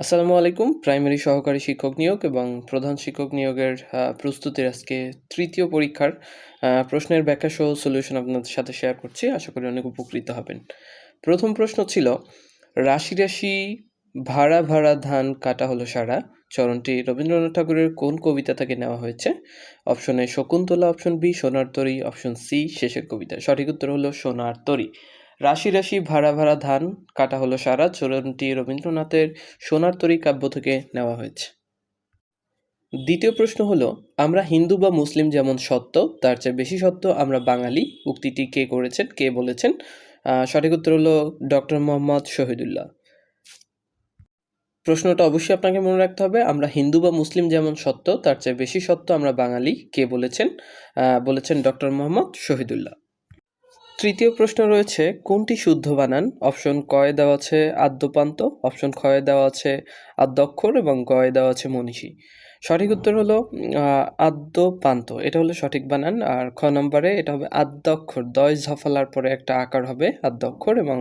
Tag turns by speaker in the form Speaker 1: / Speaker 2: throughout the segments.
Speaker 1: আসসালামু আলাইকুম, প্রাইমারি সহকারী শিক্ষক নিয়োগ এবং প্রধান শিক্ষক নিয়োগের প্রস্তুতির আজকে তৃতীয় পরীক্ষার প্রশ্নের ব্যাখ্যা সহ সলিউশন আপনাদের সাথে শেয়ার করছি। আশা করি অনেক উপকৃত হবেন। প্রথম প্রশ্ন ছিল, রাশি রাশি ভাড়া ভাড়া ধান কাটা হলো সারা। চরণটি রবীন্দ্রনাথ ঠাকুরের কোন কবিতা থেকে নেওয়া হয়েছে? অপশন শকুন্তলা, অপশন বি, সোনার তরী, অপশন সি, শেষের কবিতা। সঠিক উত্তর হলো সোনার তরী। রাশি রাশি ভাড়া ভাড়া ধান কাটা হলো সারা। চরণটি রবীন্দ্রনাথের সোনার তরী কাব্য থেকে নেওয়া হয়েছে। দ্বিতীয় প্রশ্ন হলো, আমরা হিন্দু বা মুসলিম যেমন সত্য, তার চেয়ে বেশি সত্য আমরা বাঙালি? উক্তিটি কে করেছেন, কে বলেছেন? সঠিক উত্তর হলো ডক্টর মোহাম্মদ শহীদুল্লাহ। প্রশ্নটা অবশ্যই আপনাকে মনে রাখতে হবে, আমরা হিন্দু বা মুসলিম যেমন সত্য, তার চেয়ে বেশি সত্য আমরা বাঙালি? কে বলেছেন? বলেছেন ডক্টর মোহাম্মদ শহীদুল্লাহ। তৃতীয় প্রশ্ন রয়েছে, কোনটি শুদ্ধ বানান? অপশন কয়ে দেওয়া আছে আদ্যপান্ত, অপশন খয়ে দেওয়া আছে আদ্যক্ষর এবং গয়ে দেওয়া আছে মনীষী। সঠিক উত্তর হলো আদ্যপান্ত। এটা হলো সঠিক বানান, আর খ নম্বরে এটা হবে আদ্যক্ষর। দয় ঝফলার পরে একটা আকার হবে আদ্যক্ষর এবং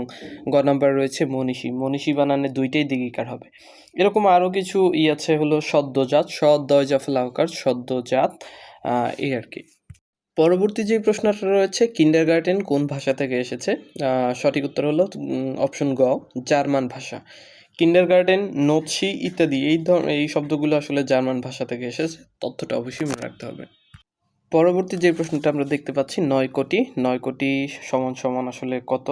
Speaker 1: গ নম্বরে রয়েছে মনীষী। মনীষী বানানে দুইটাই দিগিকার হবে। এরকম আরও কিছু ই আছে হলো সদ্যজাত সদ দয় জফলা আকার, সদ্যজাত এই আর কি। পরবর্তী যে প্রশ্নটা রয়েছে কিন্ডার গার্ডেন কোন ভাষা থেকে এসেছে? সঠিক উত্তর হলো অপশন গ, জার্মান ভাষা। কিন্ডার গার্ডেন নোৎসি ইত্যাদি, এই ধর, এই শব্দগুলো আসলে জার্মান ভাষা থেকে এসেছে, তথ্যটা অবশ্যই মনে রাখতে হবে। পরবর্তী যে প্রশ্নটা আমরা দেখতে পাচ্ছি, নয় কোটি নয় কোটি সমান সমান আসলে কত?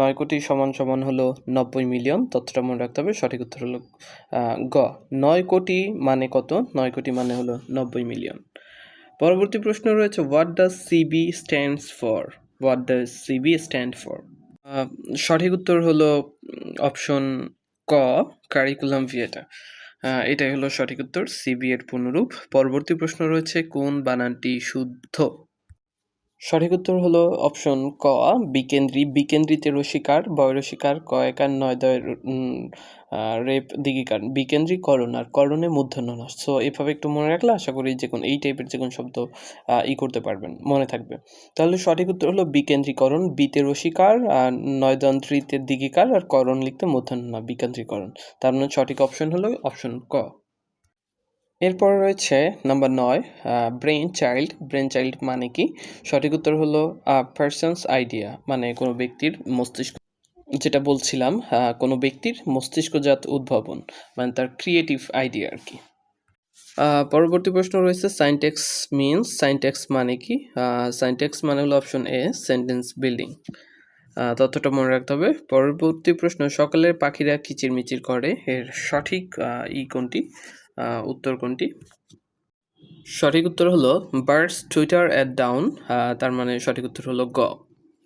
Speaker 1: নয় কোটি সমান সমান হলো নব্বই মিলিয়ন, তথ্যটা মনে রাখতে হবে, সঠিক উত্তর হলো গ। নয় কোটি মানে কত? নয় কোটি মানে হলো নব্বই মিলিয়ন। পরবর্তী প্রশ্ন রয়েছে what the CB stands for what does CB stand for সঠিক উত্তর হলো অপশন ক কারিকুলাম ভিয়েটা এটাই হলো সঠিক উত্তর সিবি এর পুনরূপ পরবর্তী প্রশ্ন রয়েছে, কোন বানানটি শুদ্ধ? সঠিক উত্তর হলো অপশন ক, বিকেন্দ্রী। বিকেন্দ্রিতে রসিকার বয় রসিকার কয়কার নয় দয় রেপ দিগিকার বিকেন্দ্রীকরণ আর করণে মূর্ধন্য না সো এভাবে একটু মনে রাখলে আশা করি যে কোনো, এই টাইপের যে কোনো শব্দ ই করতে পারবেন। মনে থাকবে। তাহলে সঠিক উত্তর হলো বিকেন্দ্রীকরণ বিতে রসিকার আর নয় দন্ত্রিতে দিগিকার আর করণ লিখতে মূর্ধন্য বিকেন্দ্রীকরণ তার মানে সঠিক অপশন হলো অপশন ক। এরপর রয়েছে নাম্বার নয় ব্রেন চাইল্ড ব্রেন চাইল্ড মানে কি? সঠিক উত্তর হলো পার্সনস আইডিয়া মানে কোনো ব্যক্তির মস্তিষ্ক, যেটা বলছিলাম কোনো ব্যক্তির মস্তিষ্কজাত উদ্ভাবন মানে তার ক্রিয়েটিভ আইডিয়া আর কি। পরবর্তী প্রশ্ন রয়েছে সাইনটেক্স মিনস সাইনটেক্স মানে কি? সাইনটেক্স মানে হলো অপশন এ সেন্টেন্স বিল্ডিং তথ্যটা মনে রাখতে হবে, পরবর্তী প্রশ্ন, সকালের পাখিরা কিচিরমিচির করে, এর সঠিক ই কোনটি? উত্তর কোনটি? সঠিক উত্তর হলো বার্স টুইটার অ্যাট ডাউন তার মানে সঠিক উত্তর হলো গ।